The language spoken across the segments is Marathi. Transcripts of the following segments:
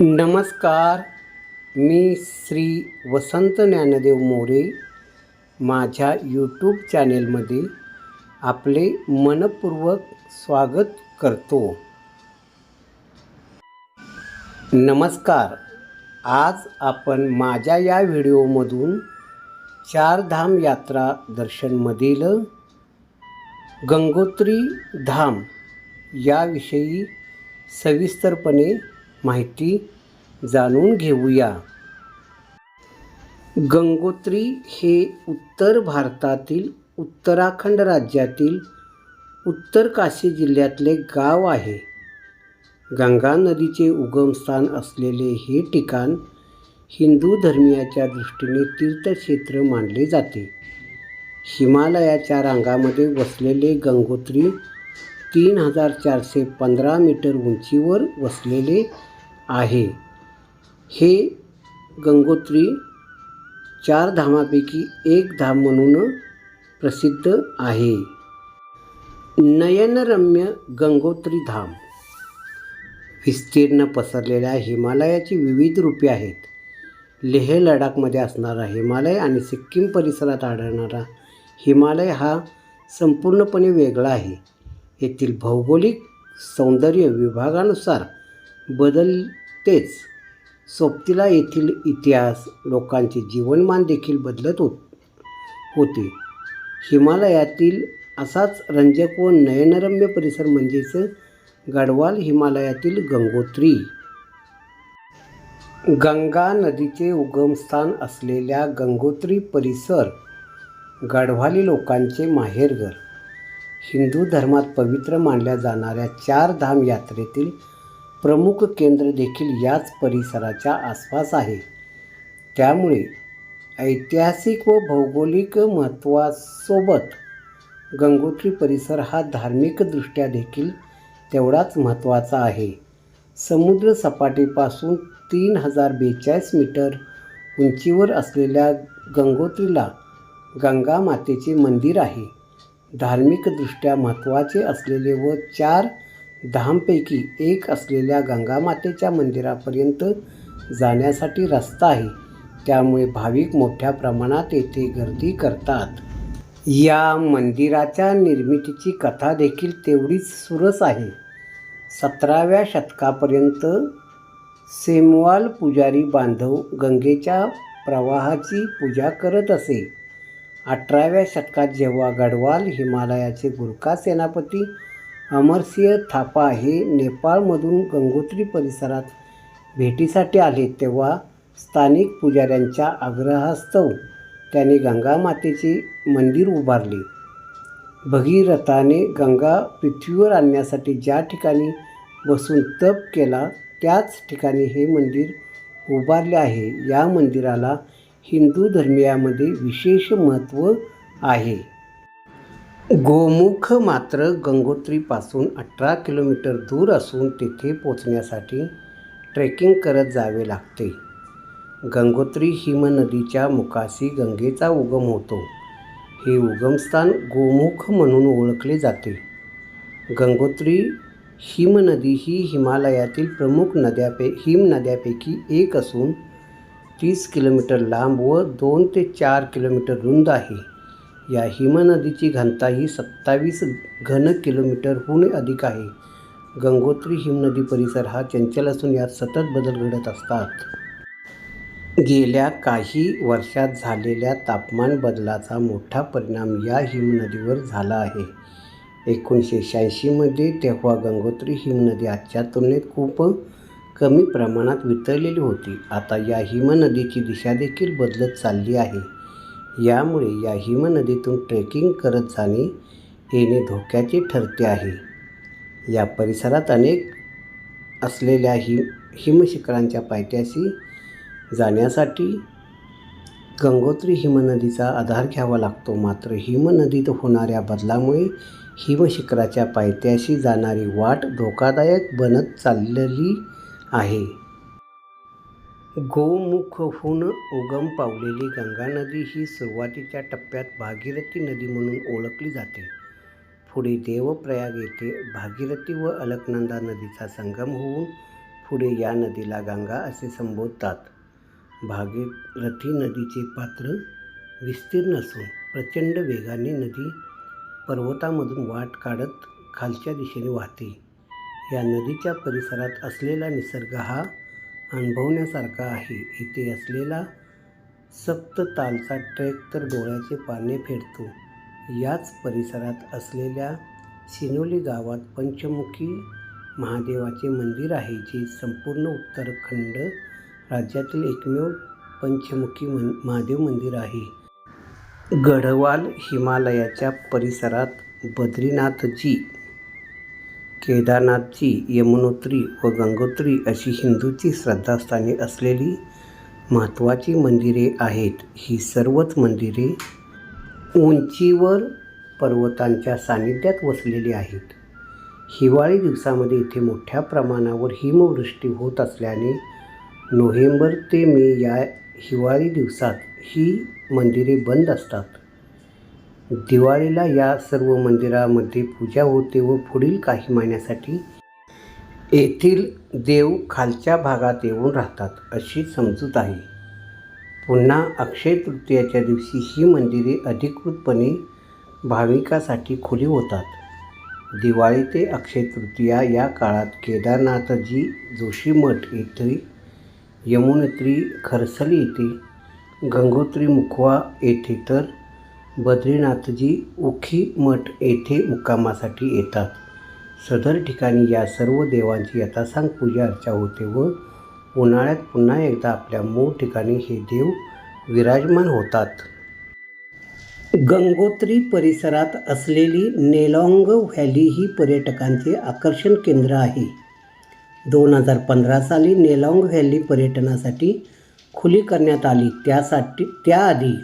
नमस्कार मी श्री वसंत ज्ञानदेव मोरे. माझ्या यूट्यूब चॅनेलमध्ये आपले मनपूर्वक स्वागत करतो. नमस्कार आज आपण माझ्या या व्हिडिओमधून चारधाम यात्रा दर्शनमधील गंगोत्री धाम याविषयी सविस्तरपणे माहिती जाणून घेऊया. गंगोत्री हे उत्तर भारतातील उत्तराखंड राज्यातील उत्तर काशी जिल्ह्यातले गाव आहे. गंगा नदीचे उगमस्थान असलेले हे ठिकाण हिंदू धर्मियाच्या दृष्टीने तीर्थक्षेत्र मानले जाते. हिमालयाच्या रांगामध्ये वसलेले गंगोत्री तीन हजार चारशे पंधरा मीटर उंचीवर वसलेले आहे. हे गंगोत्री चार धामापैकी एक धाम म्हणून प्रसिद्ध आहे. नयनरम्य गंगोत्री धाम. विस्तीर्ण पसरलेल्या हिमालयाची विविध रूपे आहेत. लेह लडाखमध्ये असणारा हिमालय आणि सिक्कीम परिसरात आढळणारा हिमालय हा संपूर्णपणे वेगळा आहे. येथील भौगोलिक सौंदर्य विभागानुसार बदलतेच. सोबतीला येथील इतिहास लोकांचे जीवनमान देखील बदलत होत होते. हिमालयातील असाच रंजक व नयनरम्य परिसर म्हणजेच गढवाल हिमालयातील गंगोत्री. गंगा नदीचे उगमस्थान असलेल्या गंगोत्री परिसर गढवाली लोकांचे माहेरघर. हिंदू धर्मात पवित्र मानल्या जाणाऱ्या चार धाम यात्रेतील प्रमुख केंद्र देखील याच परिसराच्या आसपास आहे. त्यामुळे ऐतिहासिक व भौगोलिक महत्त्वासोबत गंगोत्री परिसर हा धार्मिकदृष्ट्या देखील तेवढाच महत्त्वाचा आहे. समुद्र सपाटीपासून तीन हजार बेचाळीस मीटर उंचीवर असलेल्या गंगोत्रीला गंगा मातेचे मंदिर आहे. धार्मिकदृष्ट्या महत्त्वाचे असलेले व चार धामपैकी एक असलेल्या गंगामातेच्या मंदिरापर्यंत जाण्यासाठी रस्ता आहे. त्यामुळे भाविक मोठ्या प्रमाणात येथे गर्दी करतात. या मंदिराच्या निर्मितीची कथा देखील तेवढीच सुरस आहे. सतराव्या शतकापर्यंत सेमवाल पुजारी बांधव गंगेच्या प्रवाहाची पूजा करत असे. अठराव्या शतकात जेव्हा गढवाल हिमालयाचे गुरखा सेनापती अमरसिंह थापा हे नेपाळमधून गंगोत्री परिसरात भेटीसाठी आले तेव्हा स्थानिक पुजाऱ्यांच्या आग्रहास्तव त्याने गंगामातेचे मंदिर उभारले. भगीरथाने गंगा पृथ्वीवर आणण्यासाठी ज्या ठिकाणी बसून तप केला त्याच ठिकाणी हे मंदिर उभारले आहे. या मंदिराला हिंदू धर्मियामध्ये विशेष महत्त्व आहे. गोमुख मात्र गंगोत्रीपासून अठरा किलोमीटर दूर असून तेथे पोचण्यासाठी ट्रेकिंग करत जावे लागते. गंगोत्री हिमनदीच्या मुखाशी गंगेचा उगम होतो. हे उगमस्थान गोमुख म्हणून ओळखले जाते. गंगोत्री हिमनदी ही हिमालयातील प्रमुख नद्यापे हिमनद्यापैकी एक असून तीस किलोमीटर लांब व दोन ते चार किलोमीटर रुंद आहे. या हिमनदीची घनता ही सत्तावीस घन किलोमीटरहून अधिक आहे. गंगोत्री हिमनदी परिसर हा चंचल असून यात सतत बदल घडत असतात. गेल्या काही वर्षात झालेल्या तापमान बदलाचा मोठा परिणाम या हिमनदीवर झाला आहे. एकोणीसशे शहाऐंशीमध्ये तेव्हा गंगोत्री हिमनदी आजच्या तुलनेत खूप कमी प्रमाणात वितळलेली होती. आता या हिमनदीची दिशा देखील बदलत चालली आहे. यामुळे या हिमनदीतून ट्रेकिंग करत जाणे येणे धोक्याचे ठरते आहे. या परिसरात अनेक असलेल्या हिम हिमशिखरांच्या पायथ्याशी जाण्यासाठी गंगोत्री हिमनदीचा आधार घ्यावा लागतो. मात्र हिमनदीत होणाऱ्या बदलामुळे हिमशिखराच्या पायथ्याशी जाणारी वाट धोकादायक बनत चाललेली आहे. गोमुखहून उगम पावलेली गंगा नदी ही सुरुवातीच्या टप्प्यात भागीरथी नदी म्हणून ओळखली जाते. पुढे देवप्रयाग येथे भागीरथी व अलकनंदा नदीचा संगम होऊन पुढे या नदीला गंगा असे संबोधतात. भागीरथी नदीचे पात्र विस्तीर्ण असून प्रचंड वेगाने नदी पर्वतामधून वाट काढत खालच्या दिशेने वाहते. या नदीच्या परिसरात असलेला निसर्ग हा अनुभवण्यासारखा आहे. इथे असलेला सप्ततालचा ट्रेक तर डोळ्याचे पाने फेडतो. याच परिसरात असलेल्या सिनोली गावात पंचमुखी महादेवाचे मंदिर आहे जे संपूर्ण उत्तराखंड राज्यातील एकमेव पंचमुखी मन महादेव मंदिर आहे. गढवाल हिमालयाच्या परिसरात बद्रीनाथजी केदारनाथची यमुनोत्री व गंगोत्री अशी हिंदूची श्रद्धास्थाने असलेली महत्त्वाची मंदिरे आहेत. ही सर्वच मंदिरे उंचीवर पर्वतांच्या सानिध्यात वसलेली आहेत. हिवाळी दिवसामध्ये इथे मोठ्या प्रमाणावर हिमवृष्टी होत असल्याने नोव्हेंबर ते मे या हिवाळी दिवसात ही मंदिरे बंद असतात. दिवाळीला या सर्व मंदिरामध्ये पूजा होते व पुढील काही महिन्यासाठी येथील देव खालच्या भागात येऊन राहतात अशी समजूत आहे. पुन्हा अक्षय तृतीयाच्या दिवशी ही मंदिरे अधिकृतपणे भाविकासाठी खुली होतात. दिवाळी ते अक्षय तृतीया या काळात केदारनाथजी जोशीमठ येथे यमुनोत्री खरसली येथे गंगोत्री मुखवा येथे तर बद्रीनाथजी उखी मठ येथे मुक्कामासाठी येतात. सदर ठिकाणी या सर्व देवांची यथासांग पूजा अर्चा होते व उन्हाळ्यात पुन्हा एकदा आपल्या मूळ ठिकाणी हे देव विराजमान होतात. गंगोत्री परिसरात असलेली नेलॉंग व्हॅली ही पर्यटकांचे आकर्षण केंद्र आहे. दोन हजार पंधरा साली नेलॉंग व्हॅली पर्यटनासाठी खुली करण्यात आली त्यासाठी त्याआधी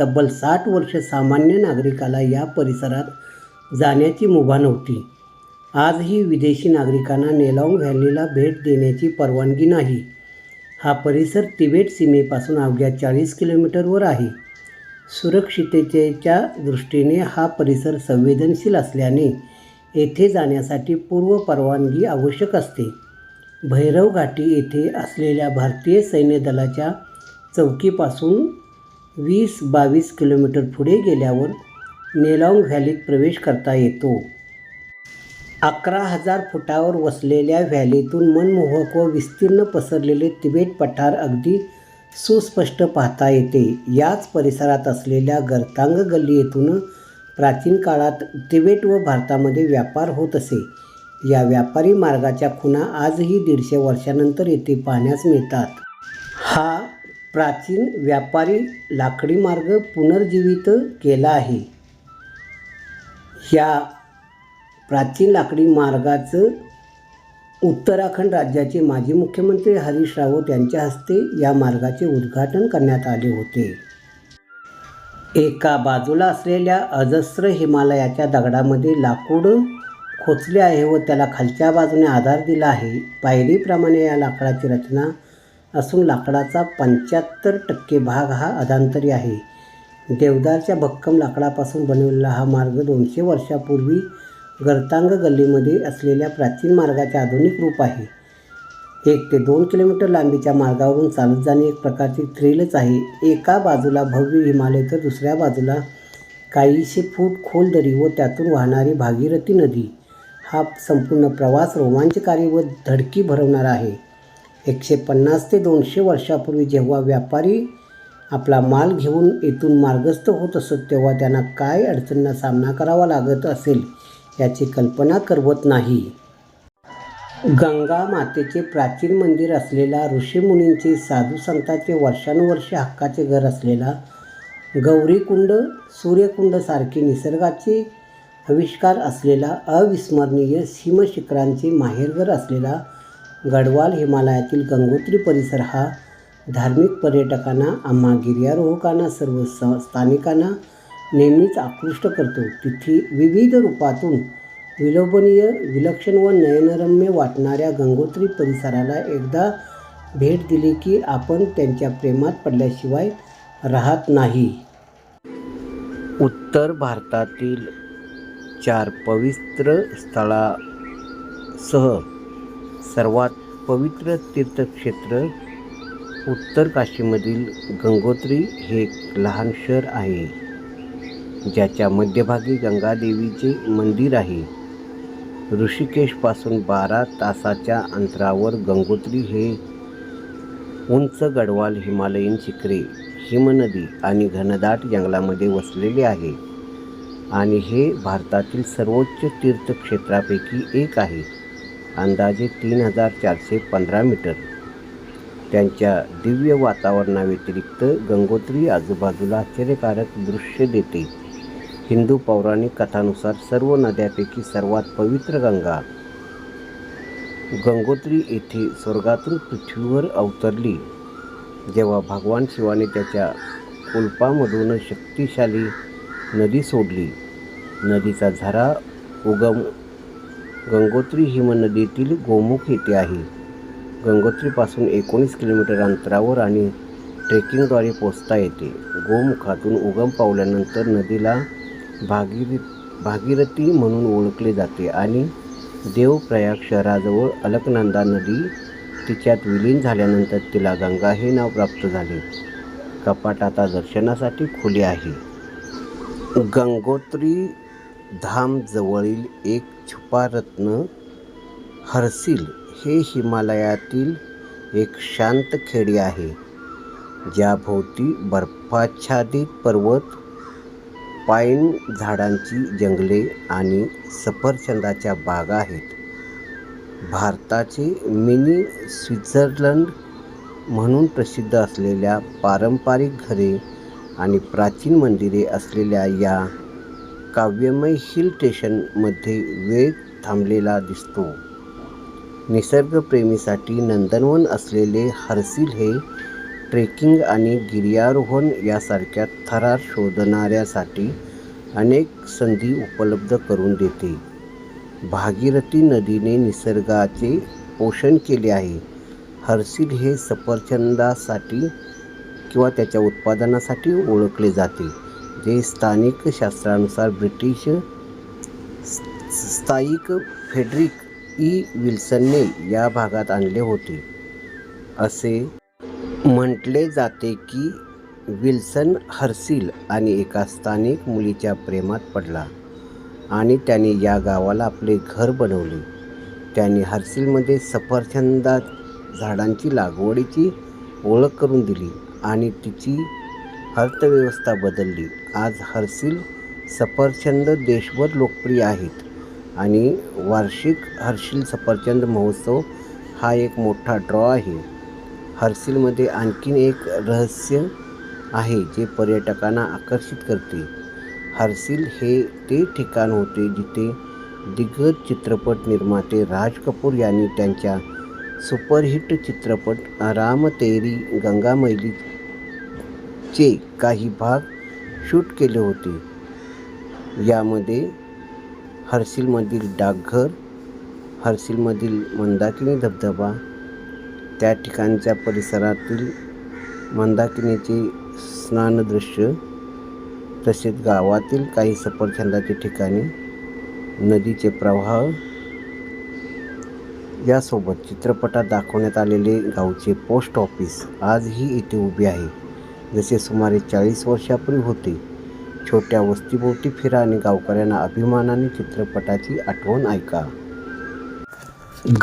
तब्बल साठ वर्ष सामान्य नागरिकाला या परिसरात जाण्याची मुभा नव्हती. आजही विदेशी नागरिकांना नेलॉंग व्हॅलीला भेट देण्याची परवानगी नाही. हा परिसर तिबेट सीमेपासून अवघ्या चाळीस किलोमीटरवर आहे. सुरक्षिततेच्या दृष्टीने हा परिसर संवेदनशील असल्याने येथे जाण्यासाठी पूर्व परवानगी आवश्यक असते. भैरव घाटी येथे असलेल्या भारतीय सैन्य दलाच्या चौकीपासून वीस बावीस किलोमीटर पुढे गेल्यावर नेलॉंग व्हॅलीत प्रवेश करता येतो. अकरा हजार फुटावर वसलेल्या व्हॅलीतून मनमोहक व विस्तीर्ण पसरलेले तिबेट पठार अगदी सुस्पष्ट पाहता येते. याच परिसरात असलेल्या गर्तांग गल्ली येथून प्राचीन काळात तिबेट व भारतामध्ये व्यापार होत असे. या व्यापारी मार्गाच्या खुणा आजही दीडशे वर्षानंतर येथे पाहण्यास मिळतात. हा प्राचीन व्यापारी लाकडी मार्ग पुनर्जीवित केला आहे. ह्या प्राचीन लाकडी मार्गाचं उत्तराखंड राज्याचे माजी मुख्यमंत्री हरीश रावत यांच्या हस्ते या मार्गाचे उद्घाटन करण्यात आले होते. एका बाजूला असलेल्या अजस्र हिमालयाच्या दगडामध्ये लाकूड खोचले आहे व त्याला खालच्या बाजूने आधार दिला आहे. पायरीप्रमाणे या लाकडाची रचना असून लाकडाचा पंच्याहत्तर टक्के भाग हा अधांतरी आहे. देवदारच्या भक्कम लाकडापासून बनवलेला हा मार्ग दोनशे वर्षापूर्वी गरतांग गल्लीमध्ये असलेल्या प्राचीन मार्गाचे आधुनिक रूप आहे. एक ते दोन किलोमीटर लांबीच्या मार्गावरून चालत जाणे एक प्रकारची थ्रिलच आहे. एका बाजूला भव्य हिमालय तर दुसऱ्या बाजूला काहीशे फूट खोल दरी व त्यातून वाहणारी भागीरथी नदी. हा संपूर्ण प्रवास रोमांचकारी व धडकी भरवणारा आहे. एकशे पन्नास ते दोनशे वर्षापूर्वी जेव्हा व्यापारी आपला माल घेऊन येथून मार्गस्थ होत असत तेव्हा त्यांना काय अडचणींना सामना करावा लागत असेल याची कल्पना करवत नाही. गंगा मातेचे प्राचीन मंदिर असलेला ऋषीमुनींचे साधू संतांचे वर्षानुवर्षे हक्काचे घर असलेला गौरीकुंड सूर्यकुंडसारखे निसर्गाचे आविष्कार असलेला अविस्मरणीय सीमशिखरांचे माहेरघर असलेला गढवाल हिमालयातील गंगोत्री परिसर हा धार्मिक पर्यटकांना आम्हा गिर्यारोहकांना सर्व स स्थानिकांना नेहमीच आकृष्ट करतो. तिथे विविध रूपातून विलोभनीय विलक्षण व नयनरम्य वाटणाऱ्या गंगोत्री परिसराला एकदा भेट दिली की आपण त्यांच्या प्रेमात पडल्याशिवाय राहत नाही. उत्तर भारतातील चार पवित्र स्थळासह सर्वात पवित्र तीर्थक्षेत्र उत्तर काशीमधील गंगोत्री हे एक लहान शहर आहे ज्याच्या मध्यभागी गंगादेवीचे मंदिर आहे. ऋषिकेशपासून बारा तासाच्या अंतरावर गंगोत्री हे उंच गडवाल हिमालयीन शिखरे हिमनदी आणि घनदाट जंगलामध्ये वसलेले आहे आणि हे भारतातील सर्वोच्च तीर्थक्षेत्रापैकी एक आहे. अंदाजे तीन हजार चारशे पंधरा मीटर. त्यांच्या दिव्य वातावरणाव्यतिरिक्त गंगोत्री आजूबाजूला आश्चर्यकारक दृश्य देते. हिंदू पौराणिक कथानुसार सर्व नद्यापैकी सर्वात पवित्र गंगा. गंगोत्री येथे स्वर्गातून पृथ्वीवर अवतरली. जेव्हा भगवान शिवाने त्याच्या कुलपामधून शक्तिशाली नदी सोडली. नदीचा झरा उगम गंगोत्री हिमनदीतील गोमुख येथे आहे. गंगोत्रीपासून एकोणीस किलोमीटर अंतरावर आणि ट्रेकिंगद्वारे पोचता येते. गोमुखातून उगम पावल्यानंतर नदीला भागीर भागीरथी म्हणून ओळखले जाते आणि देवप्रयाग शहराजवळ अलकनंदा नदी तिच्यात विलीन झाल्यानंतर तिला गंगा हे नाव प्राप्त झाले. कपाट आता दर्शनासाठी खुले आहे. गंगोत्री धामजवळील एक छुपा रत्न हर्सिल हे हिमालयातील एक शांत खेडे आहे ज्याभोवती बर्फाच्छादित पर्वत पाईन झाडांची जंगले आणि सफरचंदाच्या बागा आहेत. भारताचे मिनी स्वित्झर्लंड म्हणून प्रसिद्ध असलेल्या पारंपरिक घरे आणि प्राचीन मंदिरे असलेल्या या काव्यमय हिल स्टेशनमध्ये वेग थांबलेला दिसतो. निसर्गप्रेमीसाठी नंदनवन असलेले हर्सिल हे ट्रेकिंग आणि गिर्यारोहण यासारख्या थरार शोधणाऱ्यासाठी अनेक संधी उपलब्ध करून देते. भागीरथी नदीने निसर्गाचे पोषण केले आहे. हर्सिल हे सफरचंदासाठी किंवा त्याच्या उत्पादनासाठी ओळखले जाते. जे स्थानिक शास्त्रानुसार ब्रिटिश स्थायिक फेडरिक ई. विल्सनने या भागात आणले होते. असे म्हटले जाते की विल्सन हर्सिल आणि एका स्थानिक मुलीच्या प्रेमात पडला आणि त्याने या गावाला आपले घर बनवले. त्याने हर्सिलमध्ये सफरचंदात झाडांची लागवडीची ओळख करून दिली आणि तिची अर्थव्यवस्था बदलली. आज हर्सिल सफरचंद देशभर लोकप्रिय आहेत. आणि वार्षिक हर्षिल सफरचंद महोत्सव हा एक मोठा ड्रॉ आहे. हर्सिलमध्ये आणखीन एक रहस्य आहे जे पर्यटकांना आकर्षित करते. हर्सिल हे ते ठिकाण होते जिथे दिग्गज चित्रपट निर्माते राज कपूर यांनी त्यांच्या सुपरहिट चित्रपट राम तेरी गंगा मैलीचे काही भाग शूट केले होते. यामध्ये हर्सिलमधील डाकघर हर्सिलमधील मंदाकिनी धबधबा त्या ठिकाणच्या परिसरातील मंदाकिनीचे स्नानदृश्य तसेच गावातील काही सफरचंदाची ठिकाणे नदीचे प्रवाह यासोबत चित्रपटात दाखवण्यात आलेले गावचे पोस्ट ऑफिस आजही इथे उभे आहे. जसे सुमारे चाळीस वर्षापूर्वी होते. छोट्या वस्तीभोवती फिरा आणि गावकऱ्यांना अभिमानाने चित्रपटाची आठवण ऐका.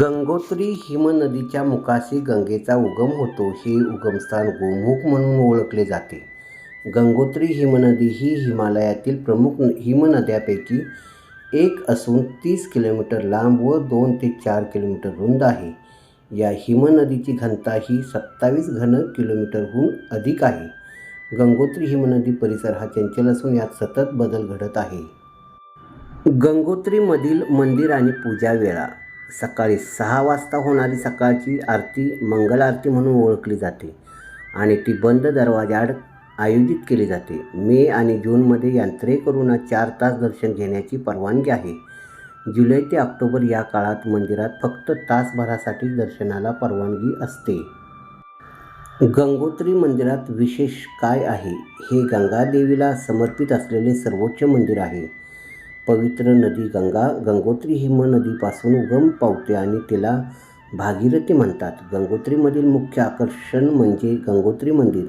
गंगोत्री हिमनदीच्या मुखाशी गंगेचा उगम होतो. हे उगमस्थान गोमुख म्हणून ओळखले जाते. गंगोत्री हिमनदी ही हिमालयातील प्रमुख हिमनद्यापैकी एक असून तीस किलोमीटर लांब व दोन ते चार किलोमीटर रुंद आहे. या हिमनदीची घनता ही सत्तावीस घन किलोमीटरहून अधिक आहे. गंगोत्री हिमनदी परिसर हा चंचल असून यात सतत बदल घडत आहे. गंगोत्रीमधील मंदिर आणि पूजा वेळा सकाळी सहा वाजता होणारी सकाळची आरती मंगल आरती म्हणून ओळखली जाते आणि ती बंद दरवाजाआड आयोजित केली जाते. मे आणि जूनमध्ये यात्रेकरूंना चार तास दर्शन घेण्याची परवानगी आहे. जुलै ते ऑक्टोबर या काळात मंदिरात फक्त तासभरासाठी दर्शनाला परवानगी असते. गंगोत्री मंदिरात विशेष काय आहे? हे गंगादेवीला समर्पित असलेले सर्वोच्च मंदिर आहे. पवित्र नदी गंगा गंगोत्री हिमनदीपासून उगम पावते आणि तिला भागीरथी म्हणतात. गंगोत्रीमधील मुख्य आकर्षण म्हणजे गंगोत्री मंदिर.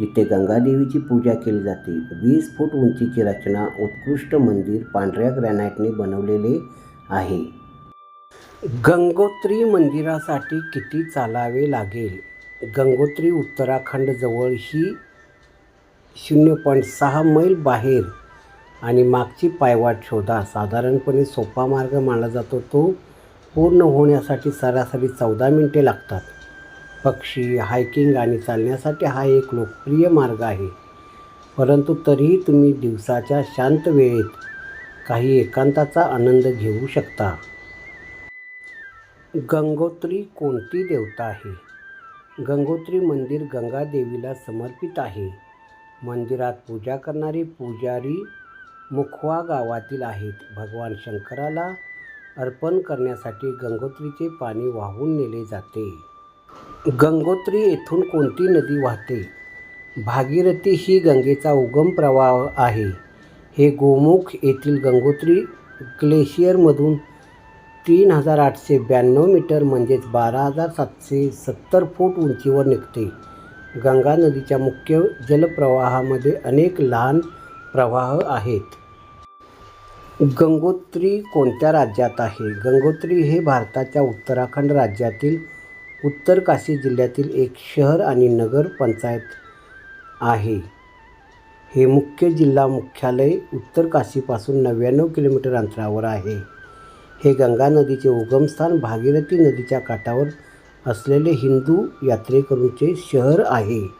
जिथे गंगादेवीची पूजा केली जाते. वीस फूट उंचीची रचना उत्कृष्ट मंदिर पांढऱ्या ग्रॅनाईटने बनवलेले आहे. गंगोत्री मंदिरासाठी किती चालावे लागेल? गंगोत्री उत्तराखंडजवळ ही शून्य पॉईंट सहा मैल बाहेर आणि मागची पायवाट शोधा. साधारणपणे सोपा मार्ग मानला जातो. तो पूर्ण होण्यासाठी सरासरी चौदा मिनिटे लागतात. पक्षी हायकिंग आणि चालण्यासाठी हा एक लोकप्रिय मार्ग आहे. परंतु तरीही तुम्ही दिवसाच्या शांत वेळेत काही एकांताचा आनंद घेऊ शकता. गंगोत्री कोणती देवता आहे? गंगोत्री मंदिर गंगा देवीला समर्पित आहे. मंदिरात पूजा करणारे पुजारी मुखवा गावातील आहेत. भगवान शंकराला अर्पण करण्यासाठी गंगोत्रीचे पाणी वाहून नेले जाते. गंगोत्री येथून कोणती नदी वाहते? भागीरथी ही गंगेचा उगम प्रवाह आहे. हे गोमुख येथील गंगोत्री ग्लेशियरमधून तीन हजार आठशे ब्याण्णव मीटर म्हणजेच बारा हजार सातशे सत्तर फूट उंचीवर निघते. गंगा नदीच्या मुख्य जलप्रवाहामध्ये अनेक लहान प्रवाह आहेत. गंगोत्री कोणत्या राज्यात आहे? गंगोत्री हे भारताच्या उत्तराखंड राज्यातील उत्तर काशी जिल्ह्यातील एक शहर आणि नगर पंचायत आहे. हे मुख्य जिल्हा मुख्यालय उत्तर काशीपासून नव्याण्णव किलोमीटर अंतरावर आहे. हे गंगा नदीचे उगमस्थान भागीरथी नदीच्या काठावर असलेले हिंदू यात्रेकरूंचे शहर आहे.